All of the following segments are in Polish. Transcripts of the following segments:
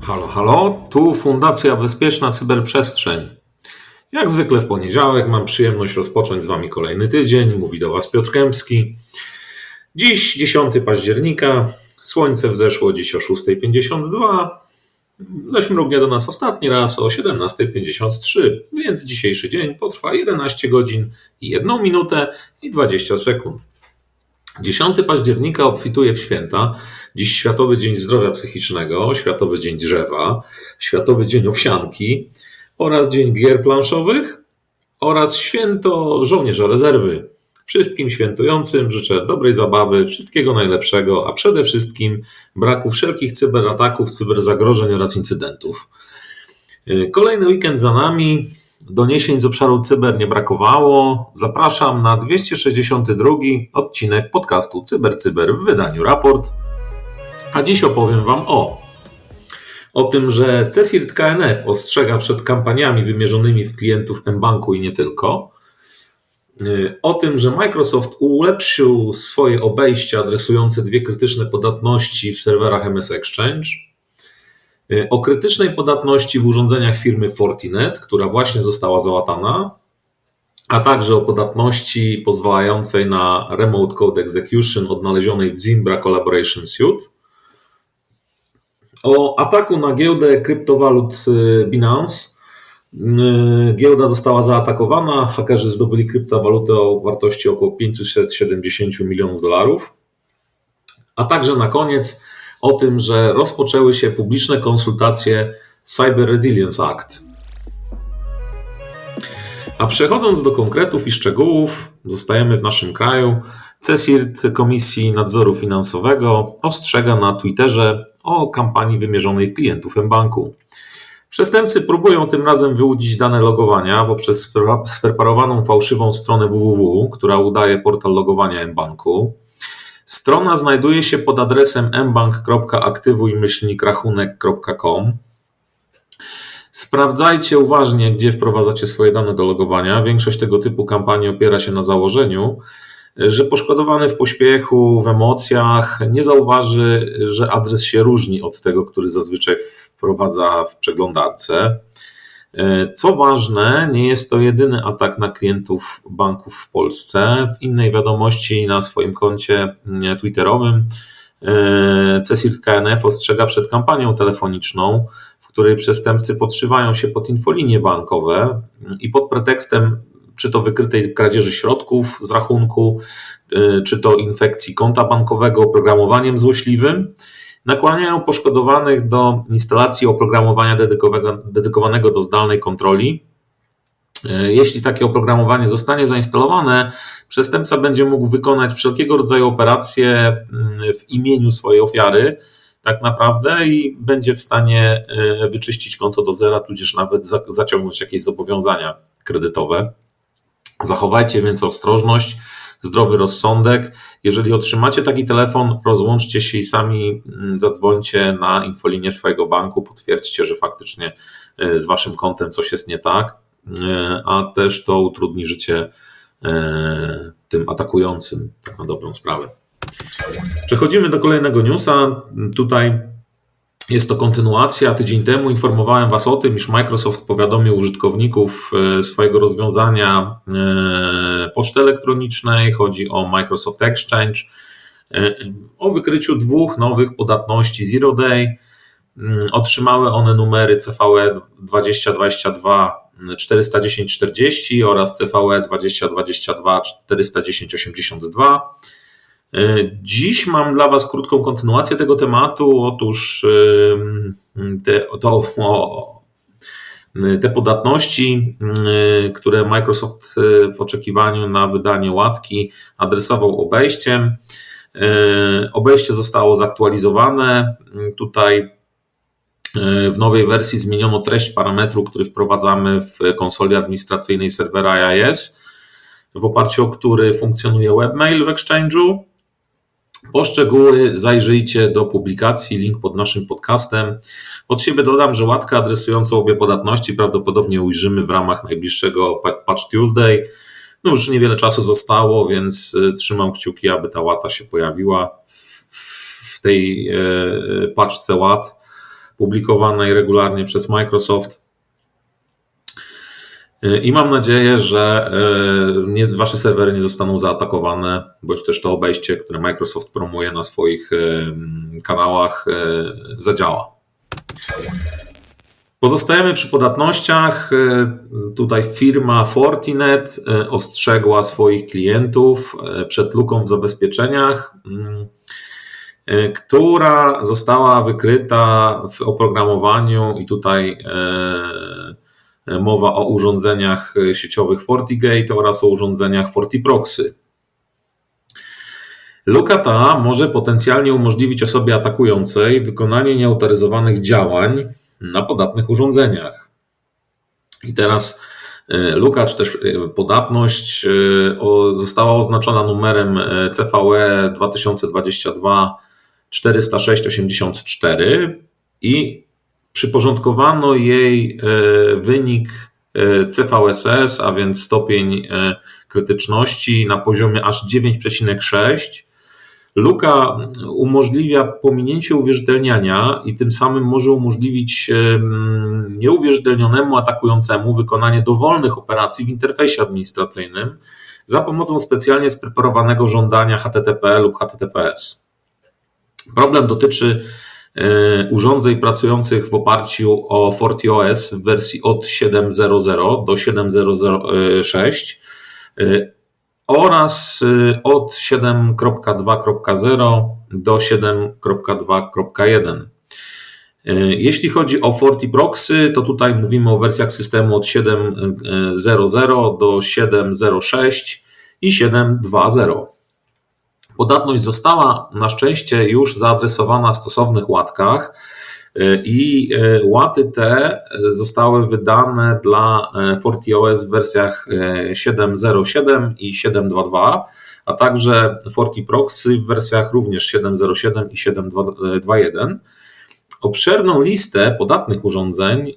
Halo, halo, tu Fundacja Bezpieczna Cyberprzestrzeń. Jak zwykle w poniedziałek mam przyjemność rozpocząć z Wami kolejny tydzień. Mówi do Was Piotr Kępski. Dziś 10 października, słońce wzeszło dziś o 6.52, zaś mrugnie do nas ostatni raz o 17.53, więc dzisiejszy dzień potrwa 11 godzin i 1 minutę i 20 sekund. 10 października obfituje w święta. Dziś Światowy Dzień Zdrowia Psychicznego, Światowy Dzień Drzewa, Światowy Dzień Owsianki oraz Dzień Gier Planszowych oraz Święto Żołnierza Rezerwy. Wszystkim świętującym życzę dobrej zabawy, wszystkiego najlepszego, a przede wszystkim braku wszelkich cyberataków, cyberzagrożeń oraz incydentów. Kolejny weekend za nami. Doniesień z obszaru cyber nie brakowało. Zapraszam na 262 odcinek podcastu Cyber Cyber w wydaniu Raport. A dziś opowiem Wam o o tym, że CESIRT KNF ostrzega przed kampaniami wymierzonymi w klientów mBanku i nie tylko. O tym, że Microsoft ulepszył swoje obejście adresujące dwie krytyczne podatności w serwerach MS Exchange Y, o krytycznej podatności w urządzeniach firmy Fortinet, która właśnie została załatana, a także o podatności pozwalającej na Remote Code Execution odnalezionej w Zimbra Collaboration Suite, o ataku na giełdę kryptowalut y, Binance. Giełda została zaatakowana, hakerzy zdobyli kryptowalutę o wartości około 570 milionów dolarów. A także na koniec o tym, że rozpoczęły się publiczne konsultacje Cyber Resilience Act. A przechodząc do konkretów i szczegółów, zostajemy w naszym kraju. CESIRT Komisji Nadzoru Finansowego ostrzega na Twitterze o kampanii wymierzonej w klientów mBanku. Przestępcy próbują tym razem wyłudzić dane logowania poprzez spreparowaną fałszywą stronę www, która udaje portal logowania mBanku. Strona znajduje się pod adresem mbank.aktywuj-rachunek.com. Sprawdzajcie uważnie, gdzie wprowadzacie swoje dane do logowania. Większość tego typu kampanii opiera się na założeniu, że poszkodowany w pośpiechu, w emocjach nie zauważy, że adres się różni od tego, który zazwyczaj wprowadza w przeglądarce. E, co ważne, nie jest to jedyny atak na klientów banków w Polsce. W innej wiadomości na swoim koncie mm, twitterowym e, CESIRT KNF ostrzega przed kampanią telefoniczną, w której przestępcy podszywają się pod infolinie bankowe i pod pretekstem czy to wykrytej kradzieży środków z rachunku, e, czy to infekcji konta bankowego oprogramowaniem złośliwym, nakłaniają poszkodowanych do instalacji oprogramowania dedykowanego do zdalnej kontroli. E, jeśli takie oprogramowanie zostanie zainstalowane, przestępca będzie mógł wykonać wszelkiego rodzaju operacje mm, w imieniu swojej ofiary, tak naprawdę, i będzie w stanie e, wyczyścić konto do zera, tudzież nawet zaciągnąć jakieś zobowiązania kredytowe. Zachowajcie więc ostrożność zdrowy rozsądek. Jeżeli otrzymacie taki telefon, rozłączcie się i sami mm, zadzwońcie na infolinię swojego banku, potwierdźcie, że faktycznie e, z waszym kontem coś jest nie tak, e, a też to utrudni życie e, tym atakującym, tak na dobrą sprawę. Przechodzimy do kolejnego newsa. Tutaj jest to kontynuacja. Tydzień temu informowałem Was o tym, iż Microsoft powiadomił użytkowników e, swojego rozwiązania e, poczty elektronicznej. Chodzi o Microsoft Exchange, e, o wykryciu dwóch nowych podatności Zero Day. Mm, otrzymały one numery CVE 2022 410 40 oraz CVE 2022 410 82. E, dziś mam dla Was krótką kontynuację tego tematu. Otóż te, to, o, te podatności, które Microsoft e, w oczekiwaniu na wydanie łatki adresował obejściem. E, obejście zostało zaktualizowane. Tutaj w nowej wersji zmieniono treść parametru, który wprowadzamy w konsoli administracyjnej serwera IIS, w oparciu o który funkcjonuje webmail w Exchange'u. Poszczegóły zajrzyjcie do publikacji, link pod naszym podcastem. Od siebie dodam, że łatkę adresującą obie podatności prawdopodobnie ujrzymy w ramach najbliższego Patch Tuesday. No już niewiele czasu zostało, więc y, trzymam kciuki, aby ta łata się pojawiła w tej y, paczce łat publikowanej regularnie przez Microsoft. I mam nadzieję, że e, nie, wasze serwery nie zostaną zaatakowane, bądź też to obejście, które Microsoft promuje na swoich e, kanałach, zadziała. Pozostajemy przy podatnościach. Tutaj firma Fortinet ostrzegła swoich klientów przed luką w zabezpieczeniach, która została wykryta w oprogramowaniu i tutaj Mowa o urządzeniach sieciowych FortiGate oraz o urządzeniach FortiProxy. Luka ta może potencjalnie umożliwić osobie atakującej wykonanie nieautoryzowanych działań na podatnych urządzeniach. I teraz e, luka, czy też e, podatność e, została oznaczona numerem CVE 2022 40684 i przyporządkowano jej e, wynik e, CVSS, a więc stopień e, krytyczności na poziomie aż 9,6. Luka umożliwia pominięcie uwierzytelniania i tym samym może umożliwić nieuwierzytelnionemu atakującemu wykonanie dowolnych operacji w interfejsie administracyjnym za pomocą specjalnie spreparowanego żądania HTTP lub HTTPS. Problem dotyczy urządzeń pracujących w oparciu o FortiOS w wersji od 7.0.0 do 7.0.6 e, oraz e, od 7.2.0 do 7.2.1. Jeśli chodzi o FortiProxy, to tutaj mówimy o wersjach systemu od 7.0.0 do 7.0.6 i 7.2.0. Podatność została na szczęście już zaadresowana w stosownych łatkach e, i e, łaty te zostały wydane dla e, FortiOS w wersjach 7.0.7 i 7.2.2, a także FortiProxy w wersjach również 7.0.7 i 7.2.1. Obszerną listę podatnych urządzeń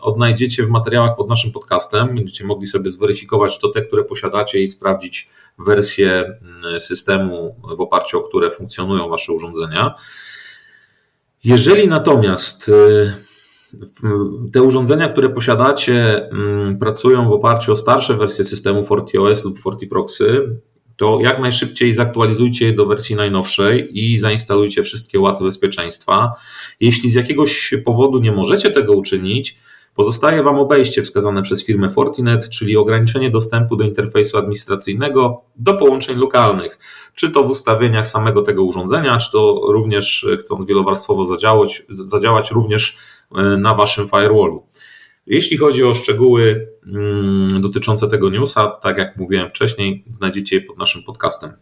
odnajdziecie w materiałach pod naszym podcastem. Będziecie mogli sobie zweryfikować to te, które posiadacie i sprawdzić wersje mm, systemu, w oparciu o które funkcjonują Wasze urządzenia. Jeżeli natomiast y, te urządzenia, które posiadacie, mm, pracują w oparciu o starsze wersje systemu FortiOS lub FortiProxy, to jak najszybciej zaktualizujcie je do wersji najnowszej i zainstalujcie wszystkie łaty bezpieczeństwa. Jeśli z jakiegoś powodu nie możecie tego uczynić, Pozostaje Wam obejście wskazane przez firmę Fortinet, czyli ograniczenie dostępu do interfejsu administracyjnego do połączeń lokalnych, czy to w ustawieniach samego tego urządzenia, czy to również chcąc wielowarstwowo zadziałać, zadziałać również e, na Waszym firewallu. Jeśli chodzi o szczegóły mm, dotyczące tego newsa, tak jak mówiłem wcześniej, znajdziecie je pod naszym podcastem.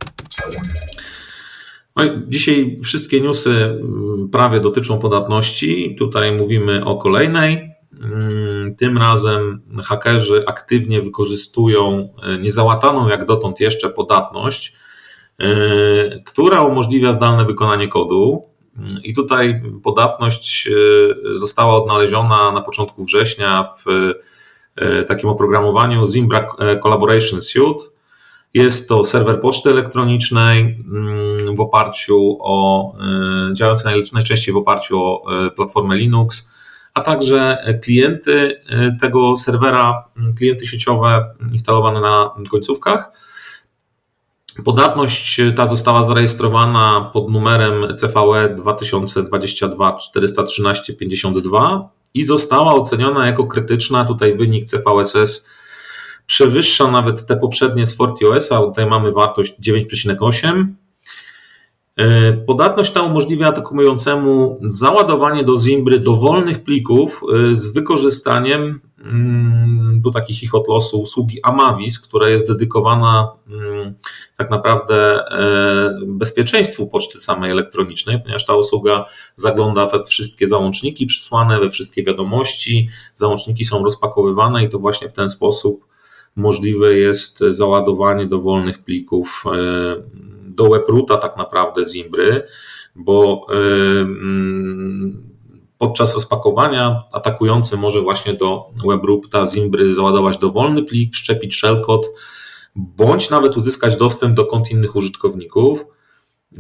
No dzisiaj wszystkie newsy mm, prawie dotyczą podatności. Tutaj mówimy o kolejnej. Mm, tym razem hakerzy aktywnie wykorzystują e, niezałataną jak dotąd jeszcze podatność, e, która umożliwia zdalne wykonanie kodu. I tutaj podatność e, została odnaleziona na początku września w takim oprogramowaniu Zimbra Collaboration Suite. Jest to serwer poczty elektronicznej mm, w oparciu o, działający najczęściej w oparciu o platformę Linux a także klienty e, tego serwera, klienty sieciowe instalowane na końcówkach. Podatność ta została zarejestrowana pod numerem CVE 2022 413 52 i została oceniona jako krytyczna. Tutaj wynik CVSS przewyższa nawet te poprzednie z FortiOS-a. Tutaj mamy wartość 9,8 E, podatność ta umożliwia atakującemu załadowanie do Zimbry dowolnych plików e, z wykorzystaniem mm, do takich ich odlosu usługi Amavis, która jest dedykowana mm, tak naprawdę e, bezpieczeństwu poczty samej elektronicznej, ponieważ ta usługa zagląda we wszystkie załączniki przysłane, we wszystkie wiadomości, załączniki są rozpakowywane i to właśnie w ten sposób możliwe jest załadowanie dowolnych plików do webruta tak naprawdę Zimbry, bo mm, podczas rozpakowania atakujący może właśnie do webroota Zimbry załadować dowolny plik, wszczepić shellcode, bądź nawet uzyskać dostęp do kont innych użytkowników.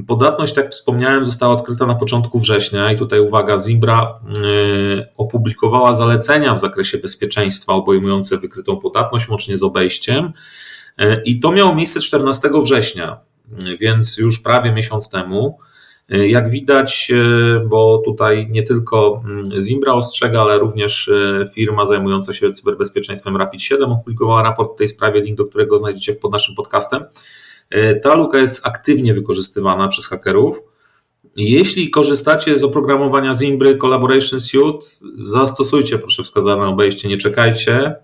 Podatność, tak wspomniałem, została odkryta na początku września i tutaj uwaga, Zimbra yy, opublikowała zalecenia w zakresie bezpieczeństwa obejmujące wykrytą podatność łącznie z obejściem yy, i to miało miejsce 14 września, więc już prawie miesiąc temu. Jak widać, bo tutaj nie tylko mm, Zimbra ostrzega, ale również firma zajmująca się cyberbezpieczeństwem Rapid7 opublikowała raport w tej sprawie, link do którego znajdziecie pod naszym podcastem. Ta luka jest aktywnie wykorzystywana przez hakerów. Jeśli korzystacie z oprogramowania Zimbry Collaboration Suite, zastosujcie proszę wskazane obejście, nie czekajcie,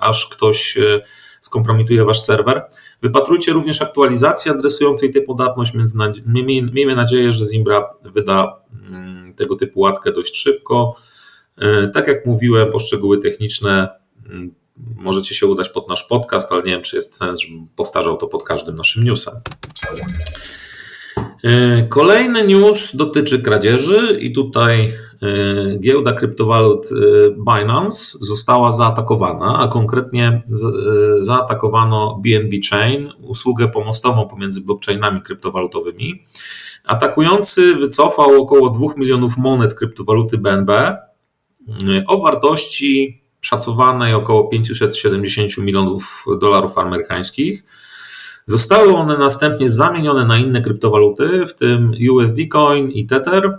aż ktoś skompromituje wasz serwer. Wypatrujcie również aktualizacji adresującej tę podatność. Miejmy nadzieję, że Zimbra wyda mm, tego typu łatkę dość szybko. Tak jak mówiłem, poszczegóły techniczne mm, możecie się udać pod nasz podcast, ale nie wiem, czy jest sens, żebym powtarzał to pod każdym naszym newsem. E, kolejny news dotyczy kradzieży i tutaj e, giełda kryptowalut e, Binance została zaatakowana, a konkretnie zaatakowano BNB Chain, usługę pomostową pomiędzy blockchainami kryptowalutowymi. Atakujący wycofał około 2 milionów monet kryptowaluty BNB o wartości szacowanej około 570 milionów dolarów amerykańskich. Zostały one następnie zamienione na inne kryptowaluty, w tym USD Coin i Tether.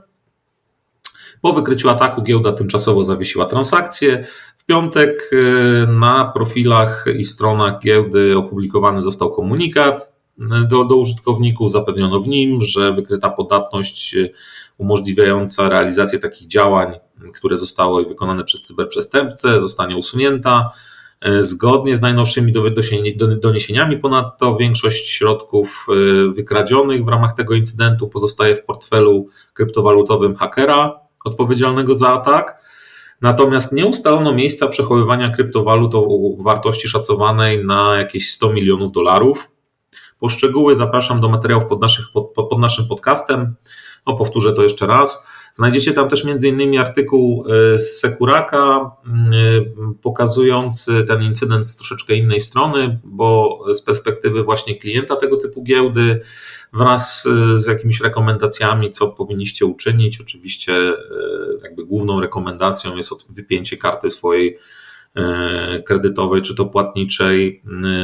Po wykryciu ataku giełda tymczasowo zawiesiła transakcje. W piątek y, na profilach i stronach giełdy opublikowany został komunikat do, do użytkowników. Zapewniono w nim, że wykryta podatność y, umożliwiająca realizację takich działań które zostały wykonane przez cyberprzestępcę, zostanie usunięta. E, zgodnie z najnowszymi doniesieniami, ponadto większość środków e, wykradzionych w ramach tego incydentu pozostaje w portfelu kryptowalutowym hakera odpowiedzialnego za atak. Natomiast nie ustalono miejsca przechowywania kryptowalut o wartości szacowanej na jakieś 100 milionów dolarów. Po szczegóły zapraszam do materiałów pod, naszych, pod, pod naszym podcastem. No, powtórzę to jeszcze raz. Znajdziecie tam też m.in. artykuł e, z Sekuraka pokazujący ten incydent z troszeczkę innej strony, bo z perspektywy właśnie klienta tego typu giełdy, wraz e, z jakimiś rekomendacjami, co powinniście uczynić. Oczywiście, e, jakby główną rekomendacją jest wypięcie karty swojej kredytowej czy to płatniczej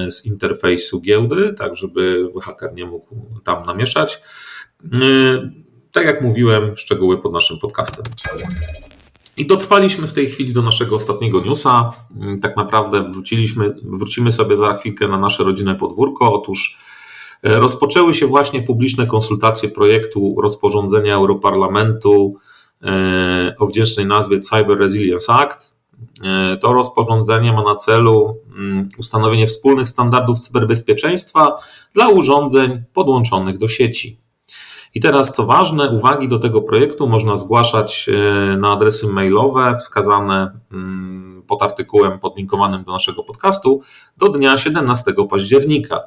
z interfejsu giełdy, tak żeby haker nie mógł tam namieszać. Tak jak mówiłem, szczegóły pod naszym podcastem. I dotrwaliśmy w tej chwili do naszego ostatniego newsa. Tak naprawdę wróciliśmy, wrócimy sobie za chwilkę na nasze rodzinne podwórko. Otóż e, rozpoczęły się właśnie publiczne konsultacje projektu rozporządzenia Europarlamentu e, o wdzięcznej nazwie Cyber Resilience Act. E, to rozporządzenie ma na celu mm, ustanowienie wspólnych standardów cyberbezpieczeństwa dla urządzeń podłączonych do sieci. I teraz, co ważne, uwagi do tego projektu można zgłaszać e, na adresy mailowe wskazane mm, pod artykułem podlinkowanym do naszego podcastu do dnia 17 października.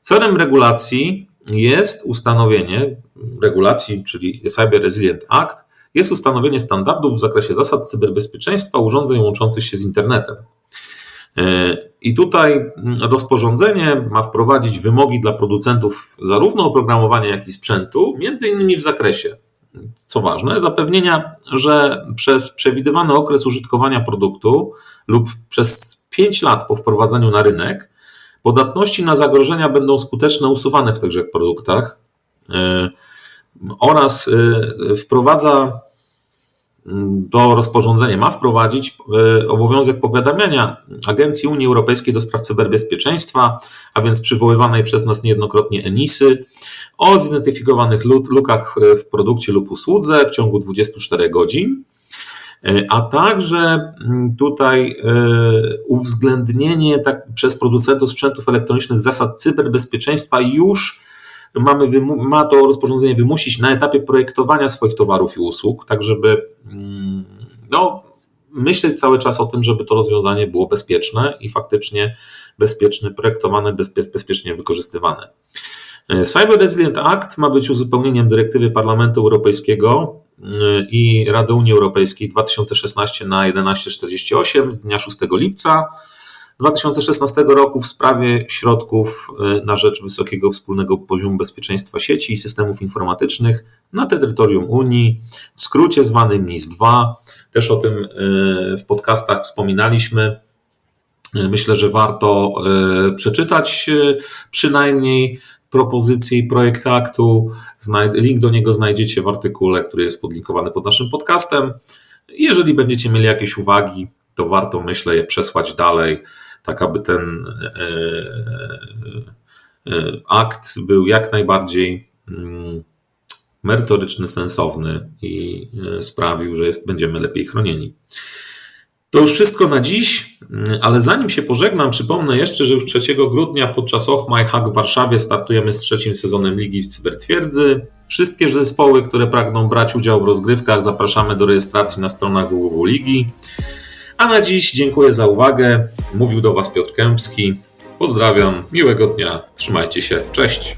Celem regulacji jest ustanowienie regulacji, czyli Cyber Resilient Act, jest ustanowienie standardów w zakresie zasad cyberbezpieczeństwa urządzeń łączących się z internetem. E, I tutaj rozporządzenie ma wprowadzić wymogi dla producentów zarówno oprogramowania, jak i sprzętu, między innymi w zakresie, co ważne, zapewnienia, że przez przewidywany okres użytkowania produktu lub przez 5 lat po wprowadzeniu na rynek, podatności na zagrożenia będą skuteczne usuwane w tychże produktach e, oraz e, wprowadza do rozporządzenia ma wprowadzić e, obowiązek powiadamiania Agencji Unii Europejskiej do spraw cyberbezpieczeństwa, a więc przywoływanej przez nas niejednokrotnie ENISY, o zidentyfikowanych lukach w produkcie lub usłudze w ciągu 24 godzin, e, a także tutaj e, uwzględnienie tak, przez producentów sprzętów elektronicznych zasad cyberbezpieczeństwa już mamy, ma to rozporządzenie wymusić na etapie projektowania swoich towarów i usług, tak żeby mm, no, myśleć cały czas o tym, żeby to rozwiązanie było bezpieczne i faktycznie bezpieczne, projektowane, bezpiecznie wykorzystywane. Cyber Resilient Act ma być uzupełnieniem dyrektywy Parlamentu Europejskiego i Rady Unii Europejskiej 2016 na 1148 z dnia 6 lipca 2016 roku w sprawie środków na rzecz wysokiego wspólnego poziomu bezpieczeństwa sieci i systemów informatycznych na terytorium Unii, w skrócie zwanym NIS-2. Też o tym w podcastach wspominaliśmy. Myślę, że warto przeczytać przynajmniej propozycje i projekt aktu. Link do niego znajdziecie w artykule, który jest podlinkowany pod naszym podcastem. Jeżeli będziecie mieli jakieś uwagi, to warto, myślę, je przesłać dalej, tak aby ten akt był jak najbardziej mm, merytoryczny, sensowny i sprawił, że jest, będziemy lepiej chronieni. To już wszystko na dziś, ale zanim się pożegnam, przypomnę jeszcze, że już 3 grudnia podczas Ochmaj Hack w Warszawie startujemy z trzecim sezonem Ligi w Cybertwierdzy. Wszystkie zespoły, które pragną brać udział w rozgrywkach, zapraszamy do rejestracji na stronach www Ligi. A na dziś dziękuję za uwagę. Mówił do Was Piotr Kępski. Pozdrawiam, miłego dnia, trzymajcie się, cześć.